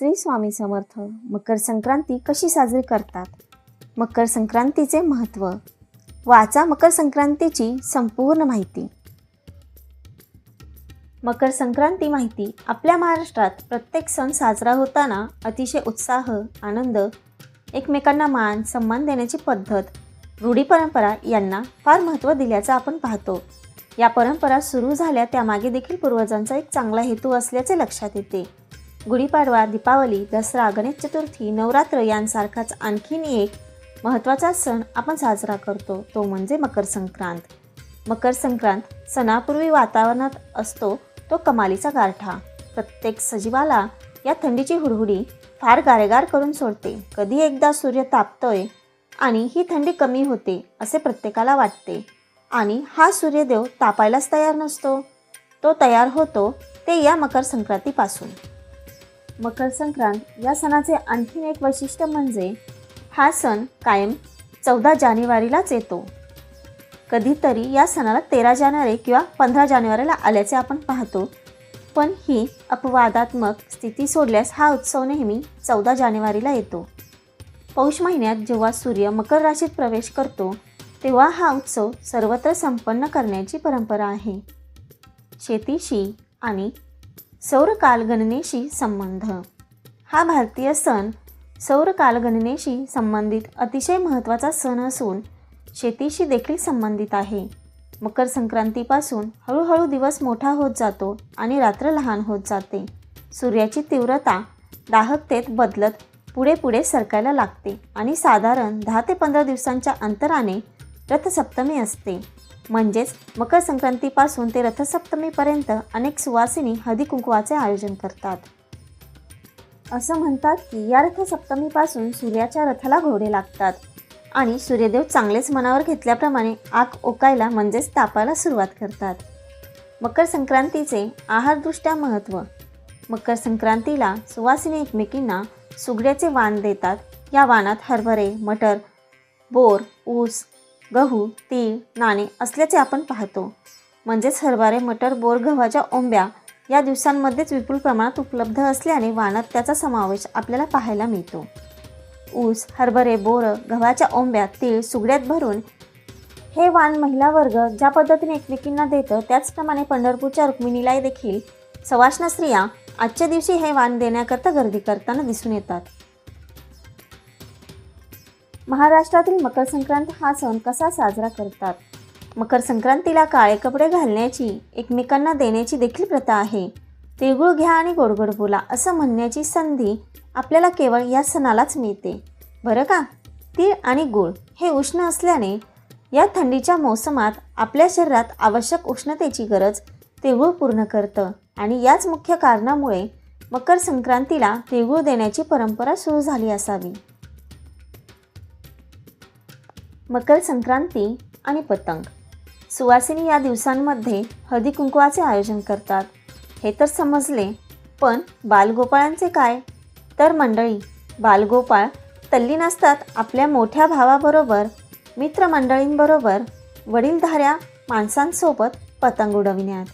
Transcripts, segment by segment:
श्री स्वामी समर्थ मकर संक्रांती कशी साजरी करतात? मकर संक्रांतीचे महत्त्व वाचा मकर संक्रांतीची संपूर्ण माहिती. मकर संक्रांती माहिती आपल्या महाराष्ट्रात प्रत्येक सण साजरा होताना अतिशय उत्साह आनंद एकमेकांना मान सन्मान देण्याची पद्धत रूढी परंपरा यांना फार महत्त्व दिल्याचं आपण पाहतो. या परंपरा सुरू झाल्या त्यामागे देखील पूर्वजांचा एक चांगला हेतू असल्याचे लक्षात येते. गुढीपाडवा दीपावली दसरा गणेश चतुर्थी नवरात्र यांसारखाच आणखीन एक महत्त्वाचा सण आपण साजरा करतो तो म्हणजे मकर संक्रांत. मकर संक्रांत सणापूर्वी वातावरणात असतो तो कमालीचा गारठा. प्रत्येक सजीवाला या थंडीची हुडहुडी फार गारेगार करून सोडते. कधी एकदा सूर्य तापतोय आणि ही थंडी कमी होते असे प्रत्येकाला वाटते. आणि हा सूर्यदेव तापायलाच तयार नसतो. तो तयार होतो ते या मकर संक्रांतीपासून. मकर संक्रांत या सणाचे आणखीन एक वैशिष्ट्य म्हणजे हा सण कायम चौदा जानेवारीलाच येतो. कधीतरी या सणाला तेरा जानेवारी किंवा पंधरा जानेवारीला आल्याचे आपण पाहतो. पण ही अपवादात्मक स्थिती सोडल्यास हा उत्सव नेहमी चौदा जानेवारीला येतो. पौष महिन्यात जेव्हा सूर्य मकर राशीत प्रवेश करतो तेव्हा हा उत्सव सर्वत्र संपन्न करण्याची परंपरा आहे. शेतीशी आणि सौर कालगणनेशी संबंध. हा भारतीय सण सौर कालगणनेशी संबंधित अतिशय महत्त्वाचा सण असून शेतीशी देखील संबंधित आहे. मकर संक्रांतीपासून हळूहळू दिवस मोठा होत जातो आणि रात्र लहान होत जाते. सूर्याची तीव्रता दाहकतेत बदलत पुढे पुढे सरकायला लागते आणि साधारण दहा ते पंधरा दिवसांच्या अंतराने रथसप्तमी असते. म्हणजेच मकर संक्रांतीपासून ते रथसप्तमीपर्यंत अनेक सुवासिनी हळदी कुंकवाचे आयोजन करतात. असं म्हणतात की या रथसप्तमीपासून सूर्याच्या रथाला घोडे लागतात आणि सूर्यदेव चांगलेच मनावर घेतल्याप्रमाणे आग ओकायला म्हणजेच तापायला सुरुवात करतात. मकर संक्रांतीचे आहारदृष्ट्या महत्त्व. मकर संक्रांतीला सुवासिनी एकमेकींना सुगड्याचे वाण देतात. या वाणात हरभरे मटर बोर ऊस गहू तीळ नाणे असल्याचे आपण पाहतो. म्हणजेच हरभरे मटर बोर गव्हाच्या ओंब्या या दिवसांमध्येच विपुल प्रमाणात उपलब्ध असल्याने वाणात त्याचा समावेश आपल्याला पाहायला मिळतो. ऊस हरभरे बोरं गव्हाच्या ओंब्या तीळ सुगड्यात भरून हे वाण महिला वर्ग ज्या पद्धतीने एकमेकींना देतं त्याचप्रमाणे पंढरपूरच्या रुक्मिणीला देखील सवाष्ण स्त्रिया आजच्या दिवशी हे वाण देण्याकरता गर्दी करताना दिसून येतात. महाराष्ट्रातील मकर संक्रांत हा सण कसा साजरा करतात? मकर संक्रांतीला काळे कपडे घालण्याची एकमेकांना देण्याची देखील प्रथा आहे. तिळगुळ घ्या आणि गोडगोड बोला असं म्हणण्याची संधी आपल्याला केवळ या सणालाच मिळते. बरं का? तीळ आणि गुळ हे उष्ण असल्याने या थंडीच्या मोसमात आपल्या शरीरात आवश्यक उष्णतेची गरज तिळगुळ पूर्ण करतं आणि याच मुख्य कारणामुळे मकर संक्रांतीला तिळगुळ देण्याची परंपरा सुरू झाली असावी. मकर संक्रांती आणि पतंग. सुवासिनी या दिवसांमध्ये हळदी कुंकवाचे आयोजन करतात. हे तर समजले पण बालगोपाळांचे काय? तर मंडळी बालगोपाळ तल्लीन असतात आपल्या मोठ्या भावाबरोबर मित्रमंडळींबरोबर वडीलधाऱ्या माणसांसोबत पतंग उडविण्यात.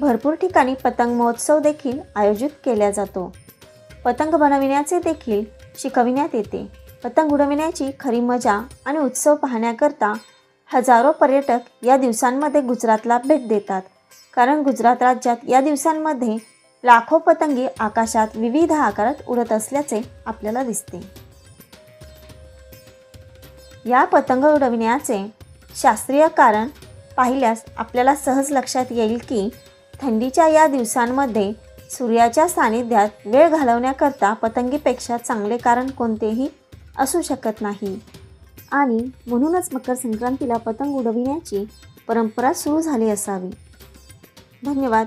भरपूर ठिकाणी पतंग महोत्सव देखील आयोजित केला जातो. पतंग बनविण्याचे देखील शिकविण्यात येते. पतंग उडविण्याची खरी मजा आणि उत्सव पाहण्याकरता हजारो पर्यटक या दिवसांमध्ये गुजरातला भेट देतात. कारण गुजरात राज्यात या दिवसांमध्ये लाखो पतंगी आकाशात विविध आकारात उडत असल्याचे आपल्याला दिसते. या पतंग उडविण्याचे शास्त्रीय कारण पाहिल्यास आपल्याला सहज लक्षात येईल की थंडीच्या या दिवसांमध्ये सूर्याच्या सानिध्यात वेळ घालवण्याकरता पतंगीपेक्षा चांगले कारण कोणतेही? असू शकत नाही. आणि म्हणूनच मकर संक्रांतीला पतंग उडविण्याची परंपरा सुरू झाली असावी. धन्यवाद.